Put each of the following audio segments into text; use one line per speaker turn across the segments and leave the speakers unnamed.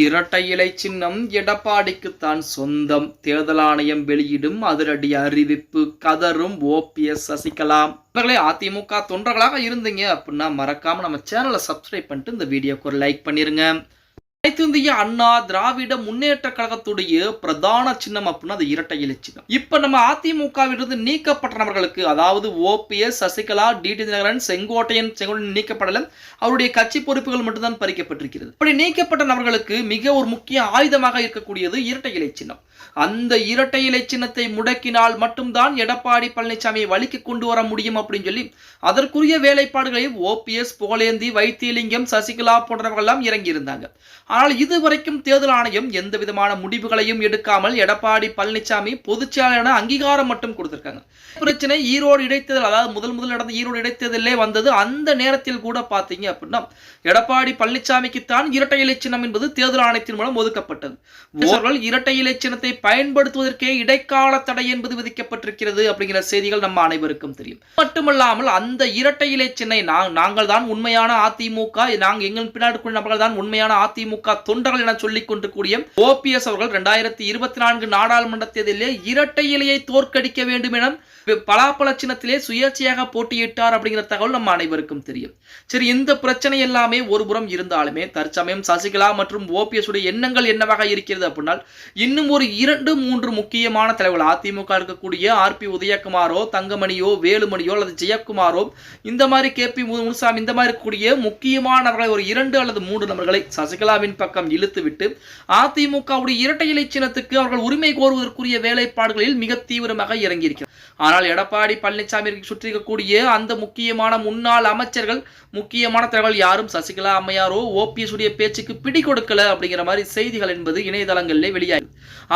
இரட்டை இலை சின்னம் எடப்பாடிக்குத்தான் சொந்தம். தேர்தல் ஆணையம் வெளியிடும் அதிரடி அறிவிப்பு. கதரும் ஓபிஎஸ் சசிகலா இவர்களே அதிமுக தொண்டர்களாக இருந்தீங்க அப்படின்னா மறக்காம நம்ம சேனலை சப்ஸ்கிரைப் பண்ணிட்டு இந்த வீடியோக்கு ஒரு லைக் பண்ணிருங்க. அனைத்திந்திய அண்ணா திராவிட முன்னேற்ற கழகத்துடைய பிரதான சின்னம் அப்படின்னா அது இரட்டை இலை சின்னம். இப்ப நம்ம அதிமுகவிலிருந்து நீக்கப்பட்ட நபர்களுக்கு அதாவது OPS Sasikala T T Dhinakaran Sengottaiyan Sengottaiyan நீக்கப்படல அவருடைய கட்சி பொறுப்புகள் மட்டும்தான் பறிக்கப்பட்டிருக்கிறது. இப்படி நீக்கப்பட்ட நபர்களுக்கு மிக ஒரு முக்கிய ஆயுதமாக இருக்கக்கூடியது இரட்டை இலை சின்னம். அந்த இரட்டை இலை சின்னத்தை முடக்கினால் மட்டும்தான் எடப்பாடி பழனிசாமியை வழிக்கு கொண்டு வர முடியும் அப்படின்னு சொல்லி அதற்குரிய வேலைப்பாடுகளை ஓபிஎஸ் புகழேந்தி வைத்தியலிங்கம் சசிகலா போன்றவர்கள் எல்லாம் இறங்கி இருந்தாங்க ஆனால் இதுவரைக்கும் தேர்தல் ஆணையம் எந்த விதமான முடிவுகளையும் எடுக்காமல் எடப்பாடி பழனிசாமி பொதுச்செயலாளர் அங்கீகாரம் மட்டும் கொடுத்திருக்காங்க. பிரச்சனை ஈரோடு இடைத்தேர்தல் அதாவது முதல் முதல் நடந்த ஈரோடு இடைத்தேர்தலே வந்தது. அந்த நேரத்தில் கூட பார்த்தீங்க அப்படின்னா எடப்பாடி பழனிசாமிக்குத்தான் இரட்டை இலை சின்னம் என்பது தேர்தல் ஆணையத்தின் மூலம் ஒதுக்கப்பட்டது. இரட்டை இலை சின்னத்தை பயன்படுத்துவதற்கே இடைக்கால தடை என்பது விதிக்கப்பட்டிருக்கிறது அப்படிங்கிற செய்திகள் நம்ம அனைவருக்கும் தெரியும். மட்டுமல்லாமல் அந்த இரட்டை இலை சின்னை நாங்கள் தான் உண்மையான அதிமுக நாங்கள் எங்கள் பின்னாடி நபர்கள் தான் உண்மையான அதிமுக தொண்டர்கள் என சொல்லிக் கொண்டிருக்கூடிய ஓபிஎஸ் அவர்கள் இரண்டாயிரத்தி இருபத்தி நான்கு நாடாளுமன்ற தேர்தலிலே இரட்டை இலையை தோற்கடிக்க வேண்டும் என பலாப்பழ சின்னத்திலே சுயேட்சையாக போட்டியிட்டார் அப்படிங்கிற தகவல் நம்ம அனைவருக்கும் தெரியும். சரி இந்த பிரச்சனை எல்லாமே ஒருபுறம் இருந்தாலுமே தற்சமயம் சசிகலா மற்றும் ஓபிஎஸ் உடைய எண்ணங்கள் என்னவாக இருக்கிறது அப்படின்னா இன்னும் ஒரு இரண்டு மூன்று முக்கியமான தலைவர்கள் அதிமுக இருக்கக்கூடிய ஆர் பி உதயகுமாரோ தங்கமணியோ வேலுமணியோ அல்லது ஜெயக்குமாரோ இந்த மாதிரி கே பி முனுசாமி இந்த மாதிரி இருக்கக்கூடிய முக்கியமானவர்களை ஒரு இரண்டு அல்லது மூன்று நபர்களை சசிகலாவின் பக்கம் இழுத்துவிட்டு அதிமுகவுடைய இரட்டை இலை சின்னத்துக்கு அவர்கள் உரிமை கோருவதற்குரிய வேலைப்பாடுகளில் மிக தீவிரமாக இறங்கியிருக்கிறார். ஆனால் எடப்பாடி பழனிசாமி சுற்றி இருக்கக்கூடிய அந்த முக்கியமான முன்னாள் அமைச்சர்கள் முக்கியமான தலைவர்கள் யாரும் சசிகலா அம்மையாரோ ஓபிஎஸ் உடைய பேச்சுக்கு பிடி கொடுக்கல அப்படிங்கிற மாதிரி செய்திகள் என்பது இணையதளங்களிலே வெளியாகி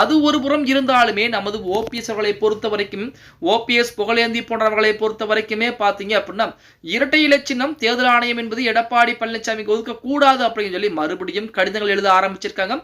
அது ஒரு புறம் இருந்தாலுமே நமது ஓபிஎஸ் அவர்களை பொறுத்த வரைக்கும் ஓபிஎஸ் புகழேந்தி போன்றவர்களை பொறுத்த வரைக்குமே பார்த்தீங்க அப்படின்னா இரட்டை இலை சின்னம் தேர்தல் ஆணையம் என்பது எடப்பாடி பழனிசாமிக்கு ஒதுக்கக்கூடாது அப்படின்னு சொல்லி மறுபடியும் கடிதங்கள் எழுத ஆரம்பிச்சிருக்காங்க.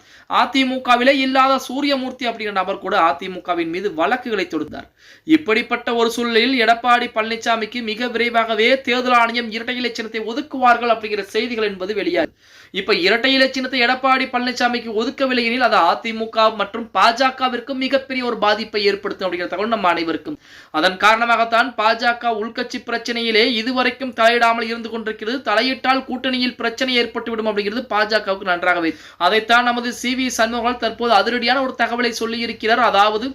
அதிமுகவிலே இல்லாத சூரியமூர்த்தி அப்படிங்கிற நபர் கூட அதிமுகவின் மீது வழக்குகளை தொடுத்தார். இப்படிப்பட்ட ஒரு சூழ்நிலையில் எடப்பாடி பழனிசாமிக்கு மிக விரைவாகவே தேர்தல் ஆணையம் இரட்டை இலை சின்னத்தை ஒதுக்குவார்கள் அப்படிங்கிற செய்திகள் என்பது வெளியாகும் இப்ப இரட்டை இலை சின்னத்தை எடப்பாடி பழனிசாமிக்கு ஒதுக்கவில்லை எனில் அது அதிமுக மற்றும் பாஜகவிற்கும் மிகப்பெரிய ஒரு பாதிப்பை ஏற்படுத்தும் அப்படிங்கிற தகவல் நம்ம அனைவருக்கும். அதன் காரணமாகத்தான் பாஜக உள்கட்சி பிரச்சனையிலே இதுவரைக்கும் தலையிடாமல் இருந்து கொண்டிருக்கிறது. தலையிட்டால் கூட்டணியில் பிரச்சனை ஏற்பட்டுவிடும் அப்படிங்கிறது பாஜகவுக்கு நன்றாகவே. அதைத்தான் நமது சி வி சண்முகங்கள் தற்போது அதிரடியான ஒரு தகவலை சொல்லி இருக்கிறார் அதாவது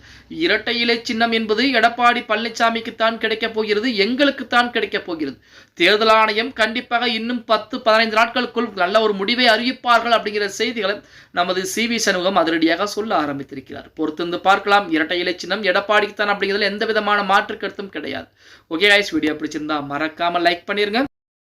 இரட்டை இலை சின்னம் என்பது எடப்பாடி பழனிசாமிக்கு தான் கிடைக்கப் போகிறது. எங்களுக்கு தான் கிடைக்கப் போகிறது. தேர்தல் ஆணையம் கண்டிப்பாக இன்னும் பத்து பதினைந்து நாட்களுக்குள் நல்ல ஒரு முடிவை அறிவிப்பார்கள் அப்படிங்கிற செய்திகளை நமது சி வி சண்முகம் அதிரடியாக சொல்ல ஆரம்பித்திருக்கிறார். பொறுத்திருந்து பார்க்கலாம். இரட்டை இலை சின்னம் எடப்பாடிக்கு தான் அப்படிங்கிறதுல எந்த விதமான மாற்று கருத்தும் கிடையாது. ஓகே ஐஸ் வீடியோ பிடிச்சிருந்தா மறக்காம லைக் பண்ணிருங்க.